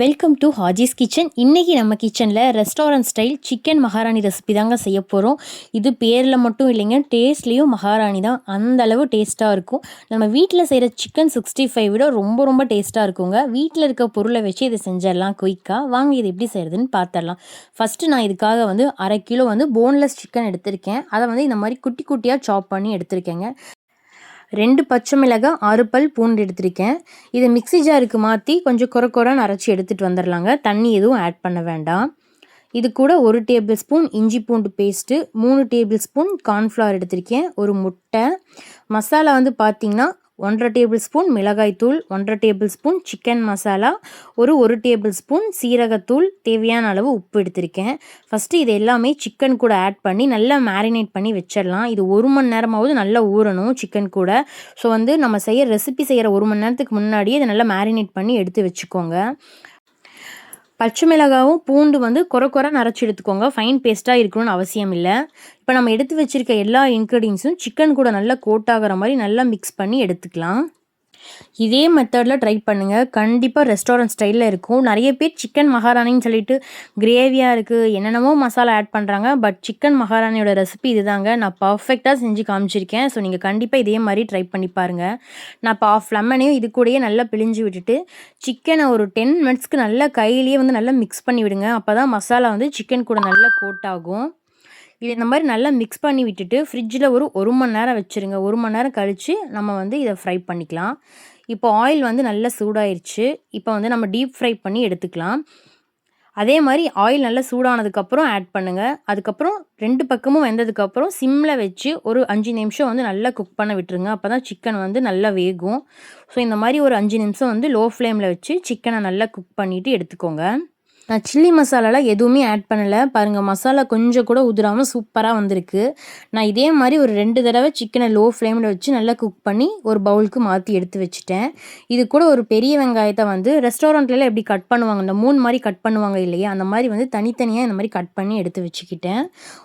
Welcome to Haji's kitchen இன்றைக்கி நம்ம கிச்சனில் restaurant style chicken Maharani recipe தாங்க செய்ய போகிறோம் இது பேரில் மட்டும் இல்லைங்க டேஸ்ட்லேயும் மகாராணி தான். அந்த அளவு டேஸ்ட்டாக இருக்கும். நம்ம வீட்டில் செய்கிற சிக்கன் சிக்ஸ்டி ஃபைவ் விட ரொம்ப ரொம்ப டேஸ்ட்டாக இருக்குங்க. வீட்டில் இருக்க பொருளை வச்சு இதை செஞ்சிடலாம் குயிக்காக வாங்க இது எப்படி செய்கிறதுன்னு பார்த்துடலாம் ஃபஸ்ட்டு நான் இதுக்காக வந்து அரை கிலோ வந்து போன்லெஸ் சிக்கன் எடுத்திருக்கேன். அதை வந்து இந்த மாதிரி குட்டி குட்டியாக சாப் பண்ணி எடுத்திருக்கேங்க. ரெண்டு பச்சை மிளகாய் ஆறு பல் பூண்டு எடுத்திருக்கேன். இதை மிக்சி ஜாருக்கு மாற்றி கொஞ்சம் குறை குறைன்னு அரைச்சி எடுத்துகிட்டு வந்துடலாங்க தண்ணி எதுவும் ஆட் பண்ண வேண்டாம். இது கூட ஒரு டேபிள் ஸ்பூன் இஞ்சி பூண்டு பேஸ்ட்டு மூணு டேபிள் ஸ்பூன் கார்ன்ஃப்ளவர் எடுத்திருக்கேன். ஒரு முட்டை. மசாலா வந்து பார்த்திங்கன்னா ஒன்றரை டேபிள் ஸ்பூன் மிளகாய்த்தூள் ஒன்றரை டேபிள் ஸ்பூன் சிக்கன் மசாலா ஒரு ஒரு டேபிள் ஸ்பூன் சீரகத்தூள் தேவையான அளவு உப்பு எடுத்திருக்கேன். ஃபஸ்ட்டு இது எல்லாமே சிக்கன் கூட ஆட் பண்ணி நல்லா மேரினேட் பண்ணி வச்சிடலாம். இது ஒரு மணி நேரமாவது நல்லா ஊறணும் சிக்கன் கூட. ஸோ வந்து நம்ம செய்ய ரெசிபி செய்கிற ஒரு மணி நேரத்துக்கு முன்னாடியே இதை நல்லா மேரினேட் பண்ணி எடுத்து வச்சுக்கோங்க. பச்சை மிளகாவும் பூண்டு வந்து குறை குறை நரைச்சி எடுத்துக்கோங்க. ஃபைன் பேஸ்ட்டாக இருக்கணும்னு அவசியம் இல்லை. இப்போ நம்ம எடுத்து வச்சுருக்க எல்லா இன்க்ரீடியன்ஸும் சிக்கன் கூட நல்லா கோட் ஆகிற மாதிரி நல்லா மிக்ஸ் பண்ணி எடுத்துக்கலாம். இதே மெத்தடில் ட்ரை பண்ணுங்கள் கண்டிப்பாக ரெஸ்டாரண்ட் ஸ்டைலில் இருக்கும். நிறைய பேர் சிக்கன் மகாராணின்னு சொல்லிட்டு கிரேவியாக இருக்குது என்னென்னமோ மசாலா ஆட் பண்ணுறாங்க பட் சிக்கன் மகாராணியோட ரெசிபி இதுதாங்க. நான் பர்ஃபெக்டாக செஞ்சு காமிச்சிருக்கேன். ஸோ நீங்கள் கண்டிப்பாக இதே மாதிரி ட்ரை பண்ணி பாருங்கள் நான் இப்போ ஆஃப் லெமனையும் இது கூடயே நல்லா பிழிஞ்சு விட்டுட்டு சிக்கனை ஒரு டென் மினிட்ஸ்க்கு நல்லா கையிலேயே வந்து நல்லா மிக்ஸ் பண்ணி விடுங்க. அப்போ தான் மசாலா வந்து சிக்கன் கூட நல்லா கோட் ஆகும். இது இந்த மாதிரி நல்லா மிக்ஸ் பண்ணி விட்டுட்டு ஃப்ரிட்ஜில் ஒரு ஒரு மணி நேரம் வச்சுருங்க. ஒரு மணி நேரம் கழித்து நம்ம வந்து இதை ஃப்ரை பண்ணிக்கலாம். இப்போ ஆயில் வந்து நல்லா சூடாயிருச்சு. இப்போ வந்து நம்ம டீப் ஃப்ரை பண்ணி எடுத்துக்கலாம். அதே மாதிரி ஆயில் நல்லா சூடானதுக்கப்புறம் ஆட் பண்ணுங்கள் அதுக்கப்புறம் ரெண்டு பக்கமும் வெந்ததுக்கப்புறம் சிம்மில் வச்சு ஒரு அஞ்சு நிமிஷம் வந்து நல்லா குக் பண்ண விட்டுருங்க. அப்போ தான் சிக்கன் வந்து நல்லா வேகும். ஸோ இந்த மாதிரி ஒரு அஞ்சு நிமிஷம் வந்து லோ ஃப்ளேமில் வச்சு சிக்கனை நல்லா குக் பண்ணிவிட்டு எடுத்துக்கோங்க. நான் சில்லி மசாலாலாம் எதுவுமே ஆட் பண்ணலை. பாருங்கள் மசாலா கொஞ்சம் கூட உதிராமல் சூப்பராக வந்திருக்கு. நான் இதே மாதிரி ஒரு ரெண்டு தடவை சிக்கனை லோ ஃப்ளேமில் வச்சு நல்லா குக் பண்ணி ஒரு பவுலுக்கு மாற்றி எடுத்து வச்சுட்டேன். இது கூட ஒரு பெரிய வெங்காயத்தை வந்து ரெஸ்டாரண்ட்லலாம் எப்படி கட் பண்ணுவாங்க? இந்த மூணு மாதிரி கட் பண்ணுவாங்க இல்லையா? அந்த மாதிரி வந்து தனித்தனியாக இந்த மாதிரி கட் பண்ணி எடுத்து வச்சுக்கிட்டேன்.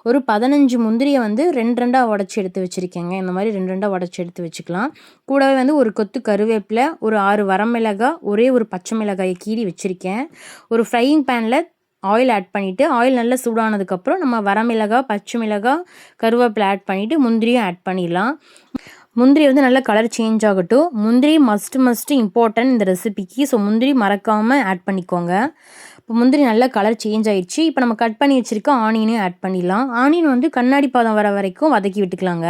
ஒரு பதினஞ்சு முந்திரியை வந்து ரெண்டு ரெண்டாக உடச்சி எடுத்து வச்சுருக்கேங்க. இந்த மாதிரி ரெண்டு ரெண்டாக உடச்சி எடுத்து வச்சுக்கலாம். கூடவே வந்து ஒரு கொத்து கருவேப்பிலை ஒரு ஆறு வரமிளகாய் ஒரே ஒரு பச்சை மிளகாயை கீறி வச்சுருக்கேன். ஒரு ஃப்ரையிங் பேனில் ஆயில் ஆட் பண்ணிவிட்டு ஆயில் நல்லா சூடானதுக்கப்புறம் நம்ம வரமிளகாய் பச்சை மிளகாய் கருவேப்பிலை ஆட் பண்ணிவிட்டு முந்திரியும் ஆட் பண்ணிடலாம். முந்திரி வந்து நல்லா கலர் சேஞ்ச் ஆகட்டும். முந்திரி மஸ்ட் மஸ்ட்டு இம்பார்ட்டன்ட் இந்த ரெசிபிக்கு ஸோ முந்திரி மறக்காமல் ஆட் பண்ணிக்கோங்க. இப்போ முந்திரி நல்லா கலர் சேஞ்ச் ஆகிடுச்சு இப்போ நம்ம கட் பண்ணி வச்சுருக்க ஆனியனையும் ஆட் பண்ணிடலாம். ஆனியன் வந்து கண்ணாடி பாதம் வர வரைக்கும் வதக்கி விட்டுக்கலாங்க.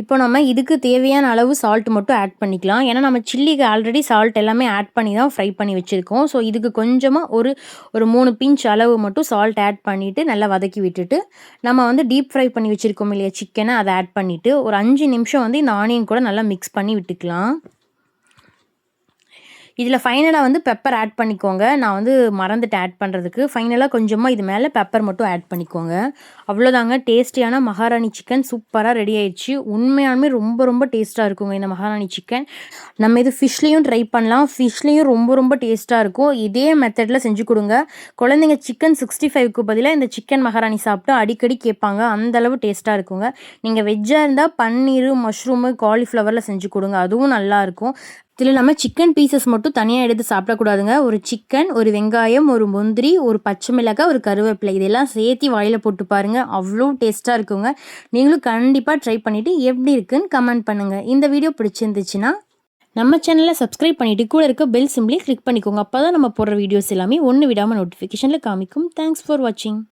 இப்போ நம்ம இதுக்கு தேவையான அளவு சால்ட் மட்டும் ஆட் பண்ணிக்கலாம். ஏன்னா நம்ம சில்லிக்கு ஆல்ரெடி சால்ட் எல்லாமே ஆட் பண்ணி தான் ஃப்ரை பண்ணி வச்சுருக்கோம். ஸோ இதுக்கு கொஞ்சமாக ஒரு ஒரு மூணு பிஞ்ச் அளவு மட்டும் சால்ட் ஆட் பண்ணிவிட்டு நல்லா வதக்கி விட்டுட்டு நம்ம வந்து டீப் ஃப்ரை பண்ணி வச்சுருக்கோம் இல்லையா சிக்கனை அதை ஆட் பண்ணிவிட்டு ஒரு அஞ்சு நிமிஷம் வந்து இந்த ஆனியன் கூட நல்லா மிக்ஸ் பண்ணி விட்டுக்கலாம். இதில் ஃபைனலாக வந்து பெப்பர் ஆட் பண்ணிக்கோங்க. நான் வந்து மறந்துட்டு ஆட் பண்ணுறதுக்கு ஃபைனலாக கொஞ்சமாக இது மேலே பெப்பர் மட்டும் ஆட் பண்ணிக்கோங்க. அவ்வளோதாங்க டேஸ்டியான மகாராணி சிக்கன் சூப்பராக ரெடி ஆயிடுச்சு. உண்மையாலுமே ரொம்ப ரொம்ப டேஸ்ட்டாக இருக்குங்க இந்த மகாராணி சிக்கன் நம்ம இது ஃபிஷ்லேயும் ட்ரை பண்ணலாம். ஃபிஷ்லேயும் ரொம்ப ரொம்ப டேஸ்ட்டாக இருக்கும். இதே மெத்தடில் செஞ்சு கொடுங்க. குழந்தைங்க சிக்கன் சிக்ஸ்டி ஃபைவ்க்கு பதிலாக இந்த சிக்கன் மகாராணி சாப்பிட்டு அடிக்கடி கேட்பாங்க. அந்தளவு டேஸ்ட்டாக இருக்குங்க. நீங்கள் வெஜ்ஜாக இருந்தால் பன்னீர் மஷ்ரூமு காலிஃப்ளவரில் செஞ்சு கொடுங்க. அதுவும் நல்லாயிருக்கும் இதில் நம்ம சிக்கன் பீசஸ் மட்டும் தனியாக எடுத்து சாப்பிடக்கூடாதுங்க. ஒரு சிக்கன் ஒரு வெங்காயம் ஒரு முந்திரி ஒரு பச்சை மிளகாய் ஒரு கருவேப்பிலை. இதெல்லாம் சேர்த்து வாயில் போட்டு பாருங்கள் அவ்வளோ டேஸ்ட்டாக இருக்குங்க. நீங்களும் கண்டிப்பாக ட்ரை பண்ணிவிட்டு எப்படி இருக்குன்னு கமெண்ட் பண்ணுங்கள் இந்த வீடியோ பிடிச்சிருந்துச்சுன்னா நம்ம சேனலை சப்ஸ்கிரைப் பண்ணிவிட்டு கூட இருக்க பெல் சிம்லி கிளிக் பண்ணிக்கோங்க. அப்போ தான் நம்ம போடுற வீடியோஸ் எல்லாமே ஒன்று விடாமல் நோட்டிஃபிகேஷனில் காமிக்கும். தேங்க்ஸ் ஃபார் வாட்சிங்